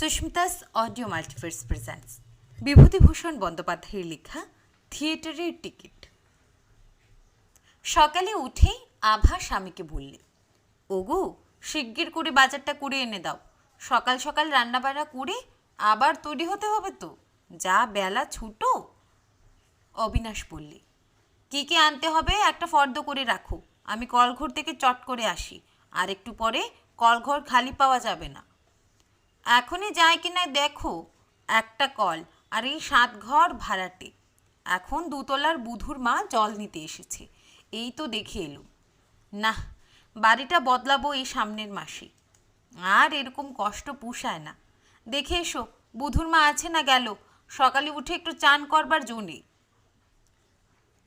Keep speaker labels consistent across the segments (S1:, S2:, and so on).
S1: Sushmita's audio multiverse presents Bibhutibhushan বন্দ্যোপাধ্যায়ের লেখা থিয়েটারের টিকিট। সকালে উঠেই আভা স্বামীকে বললে, ওগো, শিগগির করে বাজারটা করে এনে দাও। সকাল সকাল রান্নাবাড়া করে আবার তৈরি হতে হবে তো। যা বেলা ছুটো। অবিনাশ বললে, কী কী আনতে হবে একটা ফর্দ করে রাখো। আমি কলঘর থেকে চট করে আসি। আর একটু পরে কলঘর খালি পাওয়া যাবে না। এখনই যায় কিনা দেখো, একটা কল, আর এই সাত ঘর ভাড়াটে। এখন দুতলার বুধুর মা জল নিতে এসেছে। এই তো দেখে এলো না বাড়িটা বদলাবো এই সামনের মাসে। আর এরকম কষ্ট পুষায় না। দেখে এসো, বুধুর মা আছে না গেল? সকালে উঠে একটু চান করবার জো নেই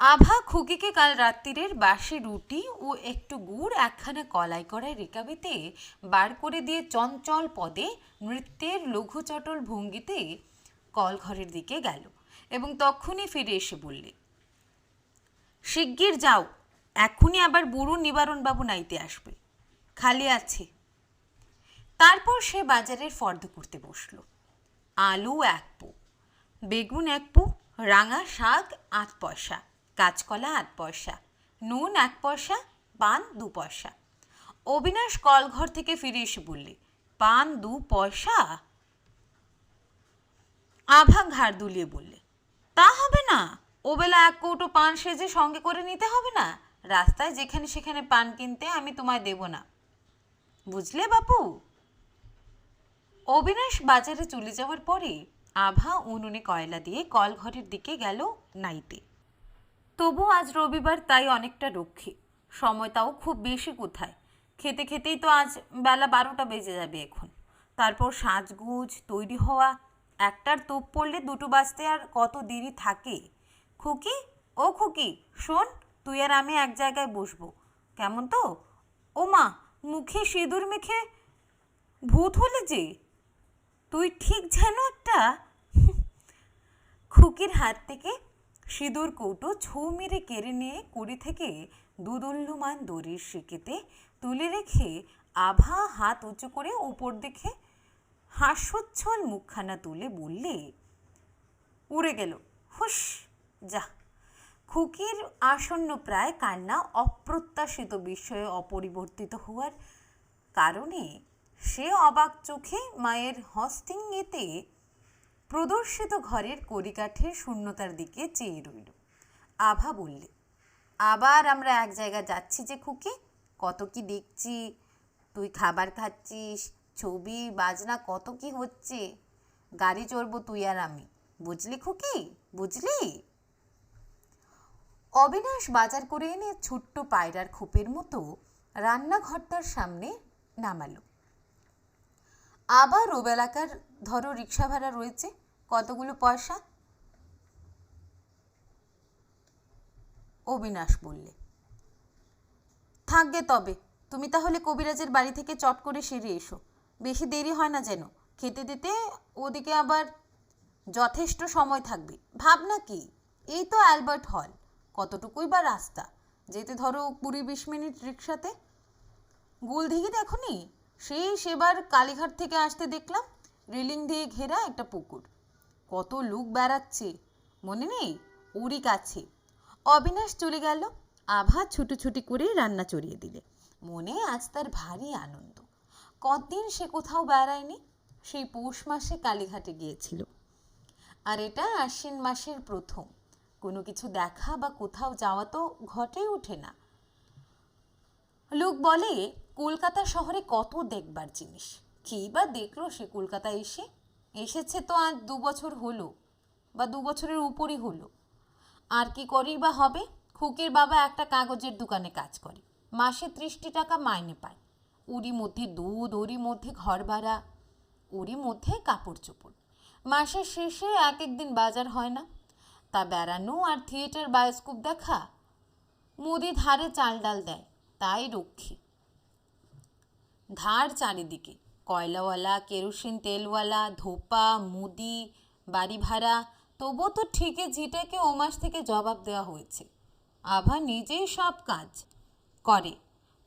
S1: আভা খুকিকে কাল রাত্রিরের বাসি রুটি ও একটু গুড় একখানা কলাই করায় রেকাবিতে বার করে দিয়ে চঞ্চল পদে নৃত্যের লঘুচটল ভঙ্গিতে কলঘরের দিকে গেল এবং তখনই ফিরে এসে বললে, শিগগির যাও, এখনই আবার বুড়ো নিবারণবাবু নাইতে আসবে, খালি আছে। তারপর সে বাজারের ফর্দ করতে বসল। আলু এক পো, বেগুন এক পো, রাঙা শাক আট পয়সা কাঁচকলা আট পয়সা, নুন এক পয়সা, পান দু পয়সা। অবিনাশ কলঘর থেকে ফিরে এসে বললে, পান দু পয়সা? আভা ঘাড় দুলিয়ে বললে, তা হবে না, ওবেলা এক কৌটো পান সেজে সঙ্গে করে নিতে হবে না, রাস্তায় যেখানে সেখানে পান কিনতে আমি তোমায় দেব না। বুঝলে বাপু? অবিনাশ বাজারে চলে যাওয়ার পরে আভা উনুনে কয়লা দিয়ে কলঘরের দিকে গেল নাইতে। তবু আজ রবিবার তাই অনেকটা রক্ষী। সময় তাও খুব বেশি কোথায়? খেতে খেতেই তো আজ বেলা বারোটা বেজে যাবে এখন। তারপর সাজগুজ, তৈরি হওয়া, একটার তোপ পড়লে দুটো বাজতে আর কত দেরি থাকে? খুকি, ও খুকি, শোন, তুই আর আমি এক জায়গায় বসবো। কেমন তো? ও মা, মুখে সিঁদুর মেখে ভূত হলে যে? তুই ঠিক যেন একটা খুকির হাত থেকে সিঁদুর, কৌটো, ছৌ মেরে কেড়ে নিয়ে কুড়ি থেকে দুদুল্যমান দড়ির শিকেতে তুলে রেখে আভা হাত উঁচু করে উপর দেখে হাস্যোচ্ছল মুখখানা তুলে বললে, উড়ে গেল হুস যা। খুকির আসন্ন প্রায় কান্না অপ্রত্যাশিত বিষয়ে অপরিবর্তিত হওয়ার কারণে সে অবাক চোখে মায়ের হস্তিঙ্গেতে প্রদর্শিত ঘরের কড়িকাঠের শূন্যতার দিকে চেয়ে রইল। আভা বললে, আবার আমরা এক জায়গা যাচ্ছি যে খুকি? কত কি দেখছি? তুই খাবার খাচ্ছিস? ছবি, বাজনা, কত কি হচ্ছে? গাড়ি চড়বো তুই আর আমি। বুঝলি খুকি? বুঝলি? অবিনাশ বাজার করে এনে ছোট্ট পায়রার খোপের মতো রান্নাঘরটার সামনে নামালো। আবার ওবেলাকার ধরো রিক্সা ভাড়া রয়েছে, কতগুলো পয়সা? অবিনাশ বললে। থাকবে তবে, তুমি তাহলে কবিরাজের বাড়ি থেকে চট করে সেরে এসো। বেশি দেরি হয় না যেন, খেতে দিতে ওদিকে আবার যথেষ্ট সময় থাকবে। ভাবনা কি? এই তো অ্যালবার্ট হল, কতটুকুই বা রাস্তা। যেতে ধরো কুড়ি বিশ মিনিট রিক্সাতে। গুলদিঘি দেখনি? সেই সেবার কালীঘাট থেকে আসতে দেখলাম, রেলিং দিয়ে ঘেরা একটা পুকুর। কত লোক বেড়াচ্ছে, মনে নেই? ওরই কাছে। অবিনাশ চলে গেল, আভা ছুটোছুটি করে রান্না চড়িয়ে দিলে। মনে আজ তার ভারী আনন্দ। কতদিন সে কোথাও বেড়ায়নি, সেই পৌষ মাসে কালীঘাটে গিয়েছিল। আর এটা আশ্বিন মাসের প্রথম। কোনো কিছু দেখা বা কোথাও যাওয়া তো ঘটেই ওঠে না। লোক বলে কলকাতা শহরে কত দেখবার জিনিস? কী বা দেখল সে কলকাতায় এসে? এসেছে তো আজ দু বছর হলো বা দু বছরের উপরই হলো। আর কি করেই বা হবে? খুকির বাবা একটা কাগজের দোকানে কাজ করে। মাসে ত্রিশটি টাকা মাইনে পায়। ওরই মধ্যে দুধ ওরই মধ্যে ঘর ভাড়া ওরই মধ্যে কাপড় চোপড়। মাসের শেষে এক একদিন বাজার হয় না। তা বেড়ানো আর থিয়েটার বায়োস্কোপ দেখা, মুদি ধারে চাল ডাল দেয়, তাই রক্ষী। ধার চারিদিকে। কয়লাওয়ালা, কেরোসিন তেলওয়ালা, ধোপা, মুদি বাড়ি ভাড়া তবু তো ঠিকই ঝিটাকে ও মাস থেকে জবাব দেওয়া হয়েছে। আভা নিজেই সব কাজ করে।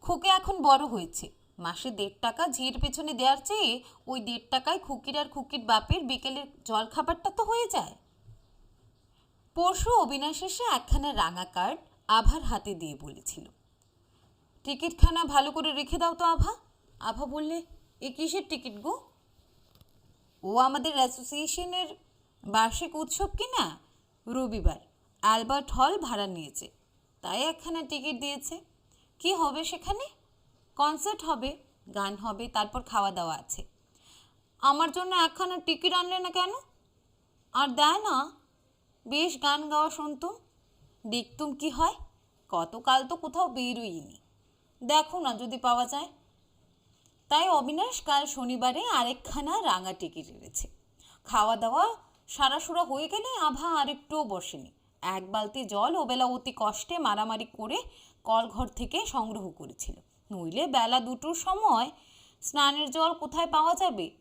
S1: খুকে এখন বড় হয়েছে। মাসে দেড় টাকা ঝির পেছনে দেওয়ার চেয়ে ওই দেড় টাকায় খুকির আর খুকির বাপের বিকেলের জল খাবারটা তো হয়ে যায়। পরশু অবিনাশ এসে একখানা রাঙা কার্ড আভার হাতে দিয়ে বলেছিল। টিকিটখানা ভালো করে রেখে দাও তো আভা। আভা বললে, এ কিসের টিকিট গো? ও আমাদের অ্যাসোসিয়েশনের বার্ষিক উৎসব কি না? রবিবার। অ্যালবার্ট হল ভাড়া নিয়েছে। তাই একখানা টিকিট দিয়েছে। কি হবে সেখানে? কনসার্ট হবে, গান হবে, তারপর খাওয়া দাওয়া আছে। আমার জন্য একখানা টিকিট আনলে না কেন? আর দেয় না। বেশ গান গাওয়া শুনতুম। দেখতুম কি হয়? কতকাল তো কোথাও বেরোইনি। দেখো না যদি পাওয়া যায়। তাই অবিনাশ কাল শনিবারে আরেকখানা রাঙা টিকিট এনেছে। খাওয়া দাওয়া সারাসুরা হয়ে গেলে আভা আরেকটুও বসেনি। এক বালতি জল ওবেলা অতি কষ্টে মারামারি করে কলঘর থেকে সংগ্রহ করেছিল। নইলে বেলা দুটোর সময় স্নানের জল কোথায় পাওয়া যাবে?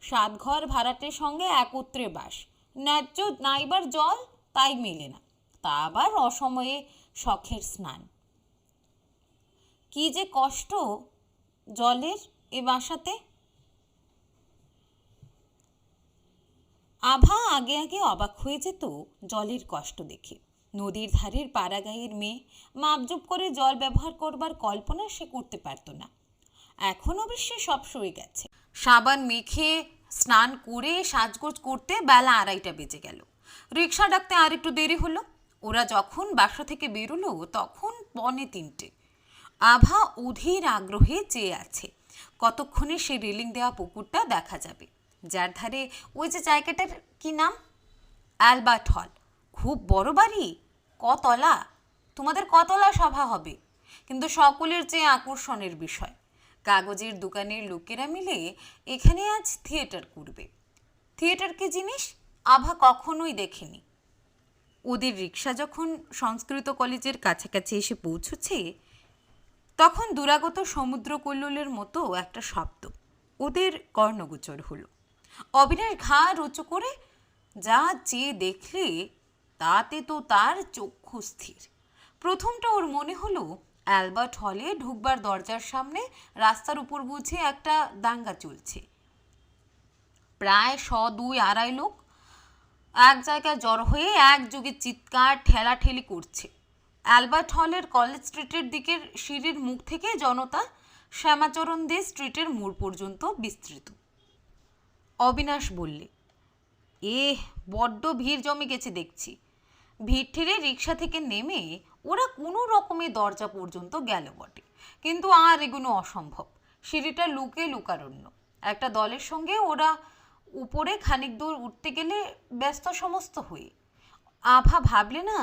S1: সাত ঘর ভাড়াটের সঙ্গে একত্রে বাস। ন্যায্য নাইবার জল তাই মেলে না। তা আবার অসময়ে শখের স্নান। কি যে কষ্ট জলের এ বাসাতে? আভা আগে আগে অবাক হয়ে যেত জলের কষ্ট দেখে। নদীর ধারের পাড়াগাঁয়ের মেয়ে মাপজুপ করে জল ব্যবহার করবার কল্পনা সে করতে পারত না। এখন অবশ্য সব সয়ে গেছে। সাবান মেখে স্নান করে সাজগোজ করতে বেলা আড়াইটা বেজে গেল। রিক্সা ডাকতে আর একটু দেরি হলো। ওরা যখন বাসা থেকে বেরোলো তখন পনে তিনটে। আভা অধীর আগ্রহে চেয়ে আছে। কতক্ষণে সে রেলিং দেওয়া পুকুরটা দেখা যাবে? যার ধারে ওই যে জায়গাটার কি নাম? অ্যালবার্ট হল। খুব বড় বাড়ি? কতলা? তোমাদের কতলা সভা হবে? কিন্তু সকলের চেয়ে আকর্ষণের বিষয়। কাগজের দোকানের লোকেরা মিলে এখানে আজ থিয়েটার করবে। থিয়েটার কি জিনিস? আভা কখনোই দেখেনি। ওদের রিক্সা যখন সংস্কৃত কলেজের কাছাকাছি এসে পৌঁছচ্ছে তখন দুরাগত সমুদ্র কল্লোলের মতো একটা শব্দ। ওদের কর্ণগোচর হলো। অবিনাশ ঘাড় উঁচু করে, যা চেয়ে দেখলে, তাতে তো তার চক্ষু স্থির। প্রথমটা ওর মনে হলো, অ্যালবার্ট হলে ঢুকবার দরজার সামনে রাস্তার উপর বুঝে একটা দাঙ্গা চলছে। প্রায় শ দুই আড়াই লোক এক জায়গায় জড়ো হয়ে একযোগে চিৎকার, ঠেলাঠেলি করছে। অ্যালবার্ট হলের কলেজ স্ট্রিটের দিকের সিঁড়ির মুখ থেকে জনতা শ্যামাচরণ দে স্ট্রিটের মোড় পর্যন্ত বিস্তৃত। অবিনাশ বললে এ বড্ড ভিড় জমে গেছে দেখছি। ভিড় ঠেলে রিক্সা থেকে নেমে ওরা কোনো রকমে দরজা পর্যন্ত গেল বটে। কিন্তু আর এগুলো অসম্ভব। সিঁড়িটা লুকে লুকারণ্য। একটা দলের সঙ্গে ওরা উপরে খানিক দূর উঠতে গেলে ব্যস্ত সমস্ত হয়ে। আভা ভাবলে না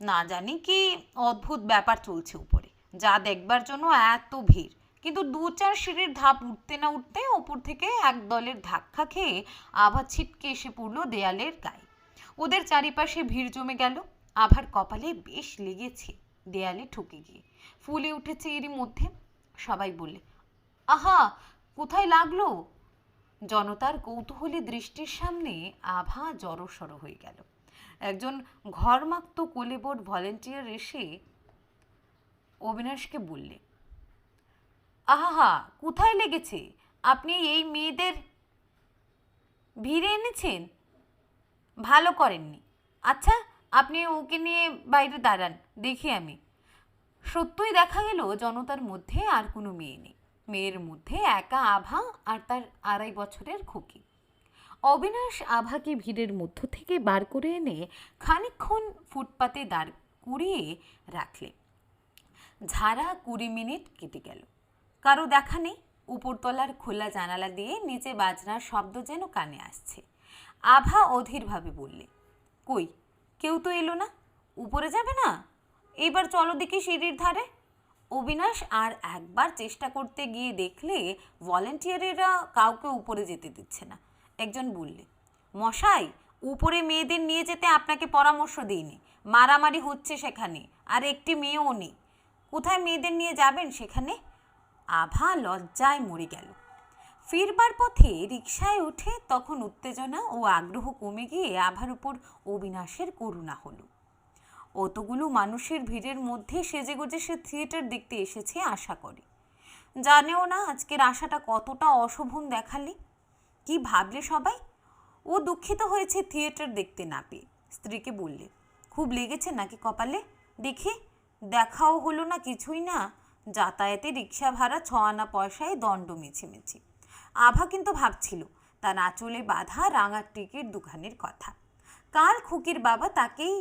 S1: না জানি কি অদ্ভুত ব্যাপার চলছে উপরে। যা দেখবার জন্য এত ভিড়। কিন্তু দু চার সিঁড়ির ধাপ উঠতে না উঠতে ওপর থেকে এক দলের ধাক্কা খেয়ে আভা ছিটকে এসে পড়ল দেয়ালের গায়ে। ওদের চারিপাশে ভিড় জমে গেল। আভার কপালে বেশ লেগেছে দেয়ালে ঠুকে গিয়ে। ফুলে উঠেছে এরই মধ্যে। সবাই বললে, আহা, কোথায় লাগল? জনতার কৌতূহলী দৃষ্টির সামনে আভা জড়সড় হয়ে গেল। একজন ঘরমাক্ত কোলেবোর্ড ভলেন্টিয়ার এসে অবিনাশকে বললে আহা কোথায় লেগেছে? আপনি এই মেয়েদের ভিড়ে এনেছেন? ভালো করেননি। আচ্ছা আপনি ওকে নিয়ে বাইরে দাঁড়ান, দেখি আমি। সত্যই দেখা গেল জনতার মধ্যে আর কোনো মেয়ে নেই। মেয়ের মধ্যে একা আভা আর তার আড়াই বছরের খুকি। অবিনাশ আভাকে ভিড়ের মধ্য থেকে বার করে এনে খানিকক্ষণ ফুটপাতে দাঁড় করিয়ে রাখলে। ঝাড়া কুড়ি মিনিট কেটে গেল। কারও দেখা নেই। উপরতলার খোলা জানালা দিয়ে নিচে বাজনার শব্দ যেন কানে আসছে। আভা অধীরভাবে বললে, কই, কেউ তো এলো না? উপরে যাবে না? এইবার চলো দেখি সিঁড়ির ধারে। অবিনাশ আর একবার চেষ্টা করতে গিয়ে দেখলে ভলেন্টিয়ারেরা কাউকে উপরে যেতে দিচ্ছে না। একজন বললে, মশাই, উপরে মেয়েদের নিয়ে যেতে আপনাকে পরামর্শ দিইনি। মারামারি হচ্ছে সেখানে, আর একটি মেয়েও নেই। কোথায় মেয়েদের নিয়ে যাবেন সেখানে? আভা লজ্জায় মরে গেল। ফিরবার পথে রিকশায় উঠে তখন উত্তেজনা ও আগ্রহ কমে গিয়ে আভার উপর অবিনাশের করুণা হলো। অতগুলো মানুষের ভিড়ের মধ্যে সেজেগুজে সে থিয়েটার দেখতে এসেছে আশা করে। জানেও না আজকের আশাটা কতটা অশোভন দেখালি। কি ভাবলে সবাই? ও দুঃখিত হয়েছে থিয়েটার দেখতে না পেয়ে। স্ত্রীকে বললে, খুব লেগেছে নাকি কপালে? দেখি, দেখাও হলো না কিছুই না। যাতায়াতে রিক্সা ভাড়া ছ আনা পয়সায় দণ্ড মিছিমিছি। আভা কিন্তু ভাবছিল তার আঁচলে বাঁধা রাঙার টিকিট দোকানের কথা। কাল খুকির বাবা তাকেই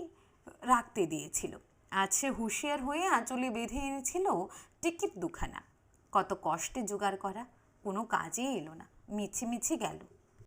S1: রাখতে দিয়েছিল। আজ সে হুঁশিয়ার হয়ে আঁচলে বেঁধে এনেছিল টিকিট দুখানা কত কষ্টে জোগাড় করা, কোনো কাজে এলো না। মিছি মিছি গেল।